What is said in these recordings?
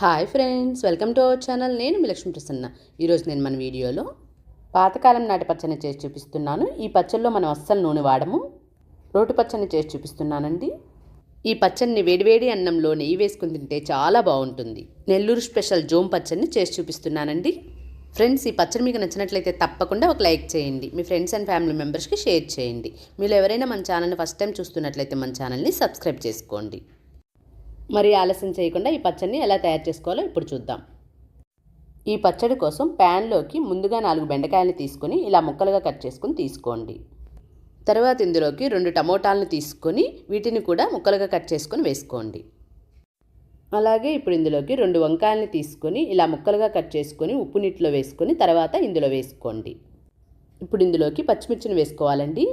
Hi friends welcome to our channel. నేను మీ లక్ష్మీ ప్రసన్న. ఈరోజు నేను మన వీడియోలో పాతకాలం నాటి పచ్చని చేసి చూపిస్తున్నాను. ఈ పచ్చల్లో మనం అస్సలు నూనె వాడము. రోటి పచ్చని చేసి చూపిస్తున్నానండి. ఈ పచ్చడిని వేడివేడి అన్నంలో నెయ్యి వేసుకుని తింటే చాలా బాగుంటుంది. నెల్లూరు స్పెషల్ జోమ్ పచ్చడిని చేసి చూపిస్తున్నానండి. ఫ్రెండ్స్ ఈ పచ్చడి మీకు నచ్చినట్లయితే తప్పకుండా ఒక లైక్ చేయండి. మీ ఫ్రెండ్స్ అండ్ ఫ్యామిలీ మెంబర్స్కి షేర్ చేయండి. మీరు ఎవరైనా మన ఛానల్ని ఫస్ట్ టైం చూస్తున్నట్లయితే మన ఛానల్ని సబ్స్క్రైబ్ చేసుకోండి. మరి ఆలస్యం చేయకుండా ఈ పచ్చడిని ఎలా తయారు చేసుకోవాలో ఇప్పుడు చూద్దాం. ఈ పచ్చడి కోసం ప్యాన్లోకి ముందుగా నాలుగు బెండకాయలు తీసుకొని ఇలా ముక్కలుగా కట్ చేసుకుని తీసుకోండి. తర్వాత ఇందులోకి రెండు టమోటాలను తీసుకొని వీటిని కూడా ముక్కలుగా కట్ చేసుకొని వేసుకోండి. అలాగే ఇప్పుడు ఇందులోకి రెండు వంకాయలని తీసుకొని ఇలా ముక్కలుగా కట్ చేసుకొని ఉప్పు నీటిలో వేసుకొని తర్వాత ఇందులో వేసుకోండి. ఇప్పుడు ఇందులోకి పచ్చిమిర్చిని వేసుకోవాలండి.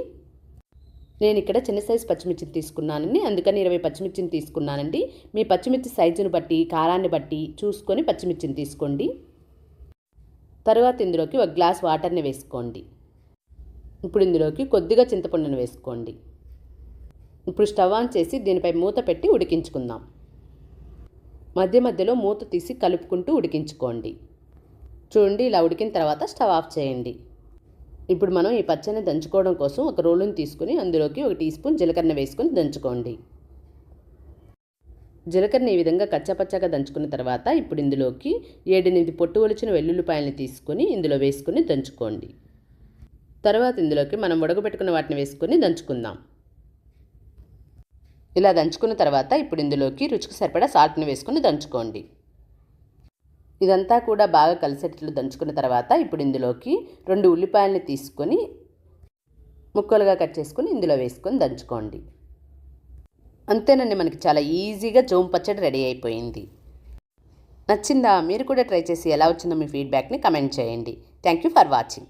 నేను ఇక్కడ చిన్న సైజు పచ్చిమిర్చిని తీసుకున్నానండి. అందుకని ఇరవై పచ్చిమిర్చిని తీసుకున్నానండి. మీ పచ్చిమిర్చి సైజును బట్టి కారాన్ని బట్టి చూసుకొని పచ్చిమిర్చిని తీసుకోండి. తర్వాత ఇందులోకి ఒక గ్లాస్ వాటర్ని వేసుకోండి. ఇప్పుడు ఇందులోకి కొద్దిగా చింతపండును వేసుకోండి. ఇప్పుడు స్టవ్ ఆన్ చేసి దీనిపై మూత పెట్టి ఉడికించుకుందాం. మధ్య మధ్యలో మూత తీసి కలుపుకుంటూ ఉడికించుకోండి. చూడండి ఇలా ఉడికిన తర్వాత స్టవ్ ఆఫ్ చేయండి. ఇప్పుడు మనం ఈ పచ్చని దంచుకోవడం కోసం ఒక రోలుని తీసుకుని అందులోకి ఒక టీ స్పూన్ జీలకర్ర వేసుకొని దంచుకోండి. జీలకర్రని ఈ విధంగా కచ్చపచ్చగా దంచుకున్న తర్వాత ఇప్పుడు ఇందులోకి ఏడెనిమిది పొట్టు ఒలిచిన వెల్లుల్లిపాయలని తీసుకొని ఇందులో వేసుకుని దంచుకోండి. తర్వాత ఇందులోకి మనం ఉడకబెట్టుకున్న వాటిని వేసుకొని దంచుకుందాం. ఇలా దంచుకున్న తర్వాత ఇప్పుడు ఇందులోకి రుచికి సరిపడా సాల్ట్ని వేసుకొని దంచుకోండి. ఇదంతా కూడా బాగా కలిసేటట్లు దంచుకున్న తర్వాత ఇప్పుడు ఇందులోకి రెండు ఉల్లిపాయలని తీసుకొని ముక్కలుగా కట్ చేసుకొని ఇందులో వేసుకొని దంచుకోండి. అంతేనండి మనకి చాలా ఈజీగా జోమ్ పచ్చడి రెడీ అయిపోయింది. నచ్చిందా? మీరు కూడా ట్రై చేసి ఎలా వచ్చిందో మీ ఫీడ్బ్యాక్ని కమెంట్ చేయండి. Thank you for watching.